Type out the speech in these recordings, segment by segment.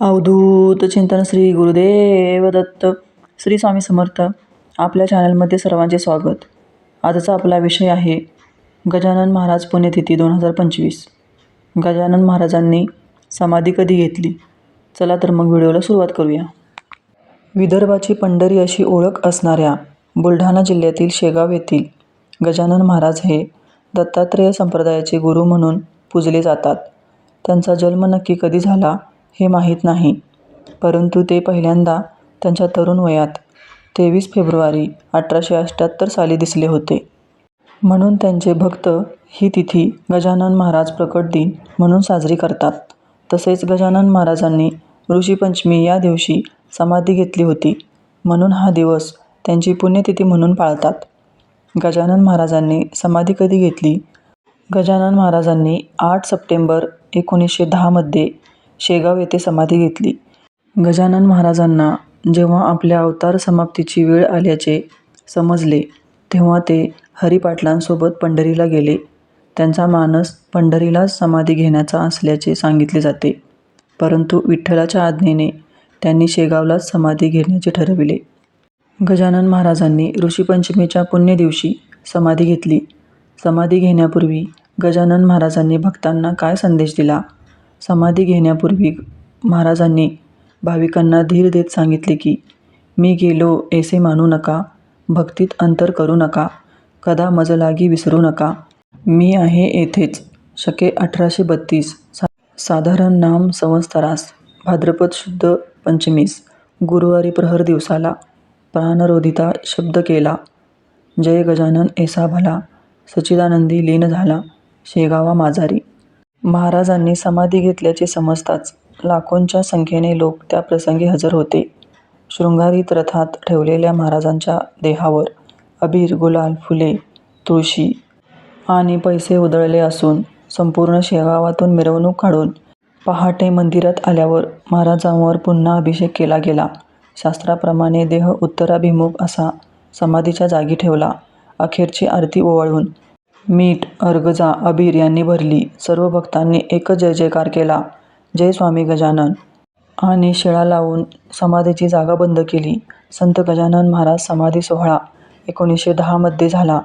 अवधूत चिंतन श्री गुरुदेव दत्त श्री स्वामी समर्थ आपल्या चॅनलमध्ये सर्वांचे स्वागत. आजचा आपला विषय आहे गजानन महाराज पुण्यतिथी दोन हजार पंचवीस. गजानन महाराजांनी समाधी कधी घेतली? चला तर मग व्हिडिओला सुरुवात करूया. विदर्भाची पंढरी अशी ओळख असणाऱ्या बुलढाणा जिल्ह्यातील शेगाव येथील गजानन महाराज हे दत्तात्रेय संप्रदायाचे गुरु म्हणून पूजले जातात. त्यांचा जन्म नक्की कधी झाला? हे माहीत नाही. परंतु ते पहिल्यांदा त्यांच्या तरुण वयात तेवीस फेब्रुवारी अठराशे अठ्ठ्याहत्तर साली दिसले होते. म्हणून त्यांचे भक्त ही तिथी गजानन महाराज प्रकट दिन म्हणून साजरी करतात. तसेच गजानन महाराजांनी ऋषीपंचमी या दिवशी समाधी घेतली होती. म्हणून हा दिवस त्यांची पुण्यतिथी म्हणून पाळतात. गजानन महाराजांनी समाधी कधी घेतली? गजानन महाराजांनी आठ सप्टेंबर एकोणीसशे दहामध्ये शेगाव येथे समाधी घेतली. गजानन महाराजांना जेव्हा आपल्या अवतार समाप्तीची वेळ आल्याचे समजले तेव्हा ते हरिपाटलांसोबत पंढरीला गेले. त्यांचा मानस पंढरीलाच समाधी घेण्याचा असल्याचे सांगितले जाते. परंतु विठ्ठलाच्या आज्ञेने त्यांनी शेगावलाच समाधी घेण्याचे ठरविले. गजानन महाराजांनी ऋषीपंचमीच्या पुण्यदिवशी समाधी घेतली. समाधी घेण्यापूर्वी गजानन महाराजांनी भक्तांना काय संदेश दिला? समाधी घेण्यापूर्वी महाराजांनी भाविकांना धीर देत सांगितले की मी गेलो ऐसे मानू नका भक्तीत अंतर करू नका कदा मजलागी विसरू नका. मी आहे येथेच शके अठराशे बत्तीस सा साधारण नाम संवत्सरास भाद्रपद शुद्ध पंचमीस गुरुवारी प्रहर दिवसाला प्राणरोधिता शब्द केला. जय गजानन ऐसा भला सचिदानंदी लीन झाला शेगावा माजारी. महाराजांनी समाधी घेतल्याचे समजताच लाखोंच्या संख्येने लोक त्या प्रसंगी हजर होते. शृंगारीत रथात ठेवलेल्या महाराजांच्या देहावर अबीर गुलाल फुले तुळशी आणि पैसे उधळले असून संपूर्ण शेगावातून मिरवणूक काढून पहाटे मंदिरात आल्यावर महाराजांवर पुन्हा अभिषेक केला गेला. शास्त्राप्रमाणे देह उत्तराभिमुख असा समाधीच्या जागी ठेवला. अखेरची आरती ओवाळून मीठ अर्गजा अबीर यांनी भरली. सर्व भक्तांनी एकच जय जयकार केला. जय स्वामी गजानन. आणि शिळा लावून समाधीची जागा बंद केली. संत गजानन महाराज समाधी सोहळा एकोणीसशे दहामध्ये झाला.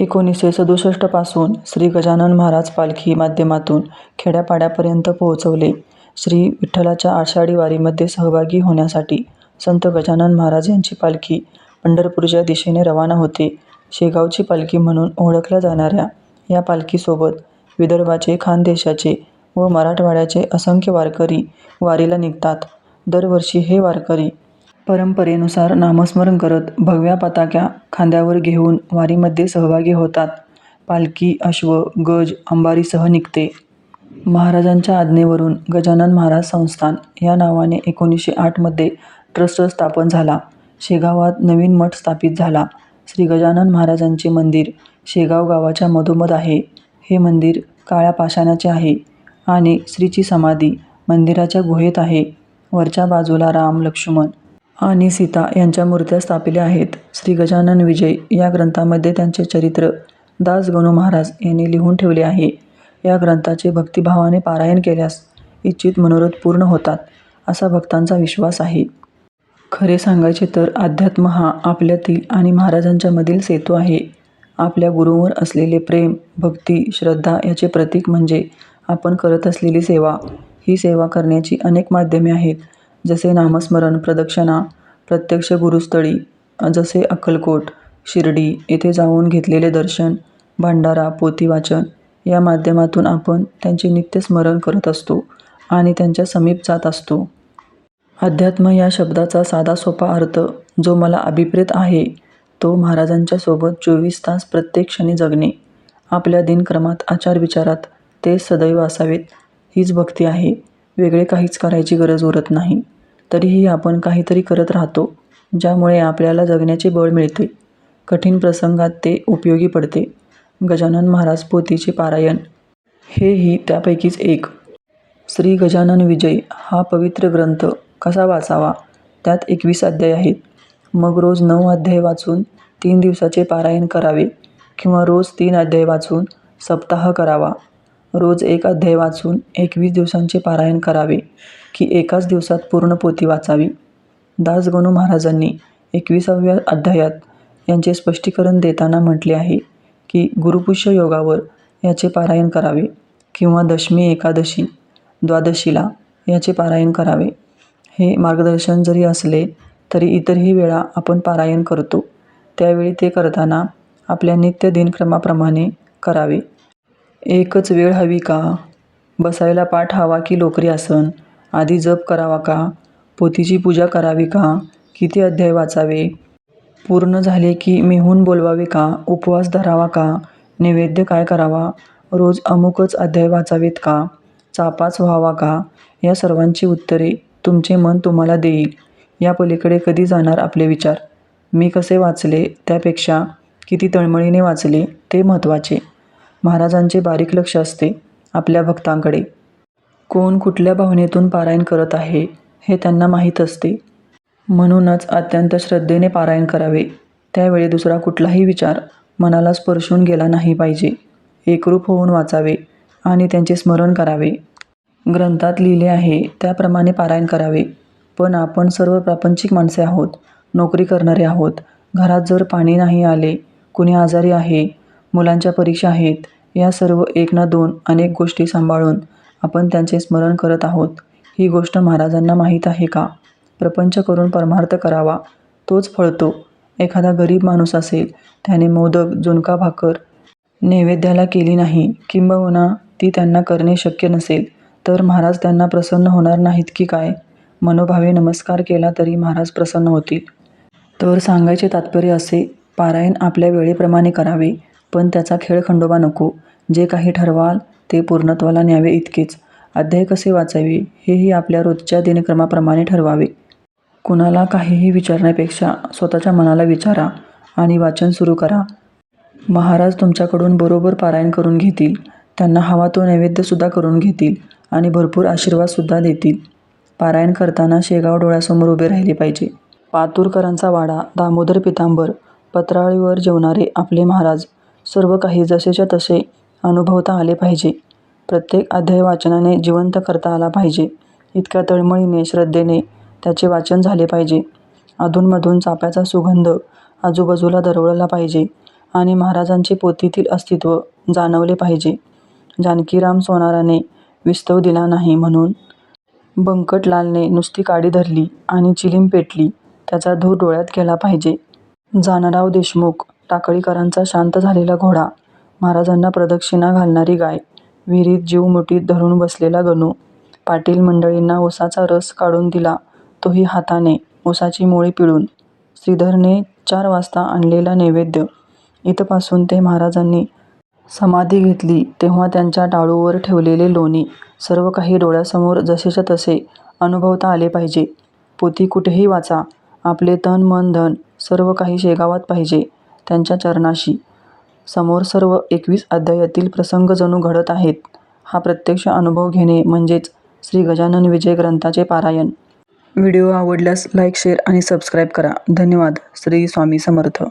एकोणीसशे सदुसष्टपासून श्री गजानन महाराज पालखी माध्यमातून खेड्यापाड्यापर्यंत पोहोचवले. श्री विठ्ठलाच्या आषाढी वारीमध्ये सहभागी होण्यासाठी संत गजानन महाराज यांची पालखी पंढरपूरच्या दिशेने रवाना होते. शेगावची पालखी म्हणून ओळखल्या जाणाऱ्या या पालखीसोबत विदर्भाचे खानदेशाचे व मराठवाड्याचे असंख्य वारकरी वारीला निघतात. दरवर्षी हे वारकरी परंपरेनुसार नामस्मरण करत भगव्या पताक्या खांद्यावर घेऊन वारीमध्ये सहभागी होतात. पालखी अश्व गज अंबारीसह निघते. महाराजांच्या आज्ञेवरून गजानन महाराज संस्थान या नावाने एकोणीसशे आठमध्ये ट्रस्ट स्थापन झाला. शेगावात नवीन मठ स्थापित झाला. श्री गजानन महाराजांचे मंदिर शेगाव गावाच्या मधोमध आहे. हे मंदिर काळ्या पाषाणाचे आहे आणि श्रीची समाधी मंदिराच्या गुहेत आहे. वरच्या बाजूला राम लक्ष्मण आणि सीता यांच्या मूर्त्या स्थापिल्या आहेत. श्री गजानन विजय या ग्रंथामध्ये त्यांचे चरित्र दास गणू महाराज यांनी लिहून ठेवले आहे. या ग्रंथाचे भक्तिभावाने पारायण केल्यास इच्छित मनोरथ पूर्ण होतात असा भक्तांचा विश्वास आहे. खरे सांगायचे तर अध्यात्म हा आपल्यातील आणि महाराजांच्या मधील सेतू आहे. आपल्या गुरुवर असलेले प्रेम भक्ती श्रद्धा याचे प्रतीक म्हणजे आपण करत असलेली सेवा. ही सेवा करण्याची अनेक माध्यमे आहेत जसे नामस्मरण प्रदक्षिणा प्रत्यक्ष गुरुस्थळी जसे अक्कलकोट शिर्डी येथे जाऊन घेतलेले दर्शन भंडारा पोथी वाचन या माध्यमातून आपण त्यांचे नित्य स्मरण करत असतो आणि त्यांच्या समीप जात असतो. अध्यात्म या शब्दाचा साधा सोपा अर्थ जो मला अभिप्रेत आहे तो महाराजांच्या सोबत चोवीस तास प्रत्येक क्षणी जगणे. आपल्या दिनक्रमात आचार विचारात ते सदैव असावेत हीच भक्ती आहे. वेगळे काहीच करायची गरज उरत नाही. तरीही आपण काहीतरी करत राहतो ज्यामुळे आपल्याला जगण्याचे बळ मिळते. कठीण प्रसंगात ते उपयोगी पडते. गजानन महाराज पोथीचे पारायण. हेही त्यापैकीच एक. श्री गजानन विजय हा पवित्र ग्रंथ. कसा वाचावा? त्यात एकवीस अध्याय आहेत. मग रोज नऊ अध्याय वाचून तीन दिवसाचे पारायण करावे किंवा रोज तीन अध्याय वाचून सप्ताह करावा. रोज एक अध्याय वाचून एकवीस दिवसांचे पारायण करावे की एकाच दिवसात पूर्ण पोथी वाचावी. दासगणू महाराजांनी एकविसाव्या अध्यायात यांचे स्पष्टीकरण देताना म्हटले आहे की गुरुपुष्य योगावर याचे पारायण करावे किंवा दशमी एकादशी द्वादशीला याचे पारायण करावे. हे मार्गदर्शन जरी असले तरी इतरही वेळा आपण पारायण करतो. त्यावेळी ते करताना आपल्या नित्य दिनक्रमाप्रमाणे करावे. एकच वेळ हवी का? बसायला पाठ हवा की लोकरी आसन? आधी जप करावा का? पोथीची पूजा करावी का? किती अध्याय वाचावे? पूर्ण झाले की मेहून बोलवावे का? उपवास धरावा का? नैवेद्य काय करावा? रोज अमुकच अध्याय वाचावेत का? चापाच व्हावा का? या सर्वांची उत्तरे तुमचे मन तुम्हाला देईल. या पलीकडे कधी जाणार आपले विचार? मी कसे वाचले त्यापेक्षा किती तळमळीने वाचले ते महत्त्वाचे. महाराजांचे बारीक लक्ष असते आपल्या भक्तांकडे. कोण कुठल्या भावनेतून पारायण करत आहे हे त्यांना माहीत असते. म्हणूनच अत्यंत श्रद्धेने पारायण करावे. त्यावेळी दुसरा कुठलाही विचार मनाला स्पर्शून गेला नाही पाहिजे. एकरूप होऊन वाचावे आणि त्यांचे स्मरण करावे. ग्रंथात लिहिले आहे त्याप्रमाणे पारायण करावे. पण आपण सर्व प्रापंचिक माणसे आहोत नोकरी करणारे आहोत. घरात जर पाणी नाही आले कुणी आजारी आहे मुलांच्या परीक्षा आहेत या सर्व एक ना दोन अनेक गोष्टी सांभाळून आपण त्यांचे स्मरण करत आहोत. ही गोष्ट महाराजांना माहीत आहे का? प्रपंच करून परमार्थ करावा तोच फळतो. एखादा गरीब माणूस असेल त्याने मोदक झुणका भाकर नैवेद्याला केली नाही किंबहुना ती त्यांना करणे शक्य नसेल. तर महाराज त्यांना प्रसन्न होणार नाहीत की काय? मनोभावे नमस्कार केला तरी महाराज प्रसन्न होतील. तर सांगायचे तात्पर्य असे पारायण आपल्या वेळेप्रमाणे करावे पण त्याचा खेळ खंडोबा नको. जे काही ठरवाल ते पूर्णत्वाला न्यावे इतकेच. अध्याय कसे वाचावे हेही आपल्या रोजच्या दिनक्रमाप्रमाणे ठरवावे. कुणाला काहीही विचारण्यापेक्षा स्वतःच्या मनाला विचारा आणि वाचन सुरू करा. महाराज तुमच्याकडून बरोबर पारायण करून घेतील. त्यांना हवा तो नैवेद्यसुद्धा करून घेतील. आणि भरपूर आशीर्वादसुद्धा देतील. पारायण करताना शेगाव डोळ्यासमोर उभे राहिले पाहिजे. पातूरकरांचा वाडा दामोदर पितांबर पत्राळीवर जेवणारे आपले महाराज सर्व काही जसेच्या तसे अनुभवता आले पाहिजे. प्रत्येक अध्याय वाचनाने जिवंत करता आला पाहिजे. इतक्या तळमळीने श्रद्धेने त्याचे वाचन झाले पाहिजे. अधूनमधून चाप्याचा सुगंध आजूबाजूला दरवळला पाहिजे आणि महाराजांचे पोथीतील अस्तित्व जाणवले पाहिजे. जानकीराम सोनाराने विस्तव दिला नाही म्हणून. बंकटलालने नुसती काडी धरली आणि चिलीम पेटली. त्याचा धूर डोळ्यात गेला पाहिजे. जानराव देशमुख टाकळीकरांचा शांत झालेला घोडा महाराजांना प्रदक्षिणा घालणारी गाय विहिरीत जीव मुठीत धरून बसलेला गणू पाटील मंडळींना ओसाचा रस काढून दिला तोही हाताने ओसाची मोळी पिळून. श्रीधरने चार वाजता आणलेला नैवेद्य. इथपासून ते महाराजांनी समाधी घेतली तेव्हा त्यांच्या टाळूवर ठेवलेले लोणी सर्व काही डोळ्यासमोर जसेच्या तसे अनुभवता आले पाहिजे. पोथी कुठेही वाचा. आपले तन मन धन सर्व काही शेगावात पाहिजे त्यांच्या चरणाशी. समोर सर्व एकवीस अध्यायातील प्रसंग जणू घडत आहेत. हा प्रत्यक्ष अनुभव घेणे म्हणजेच श्री गजानन विजय ग्रंथाचे पारायण. व्हिडिओ आवडल्यास लाईक शेअर आणि सबस्क्राईब करा. धन्यवाद. श्री स्वामी समर्थ.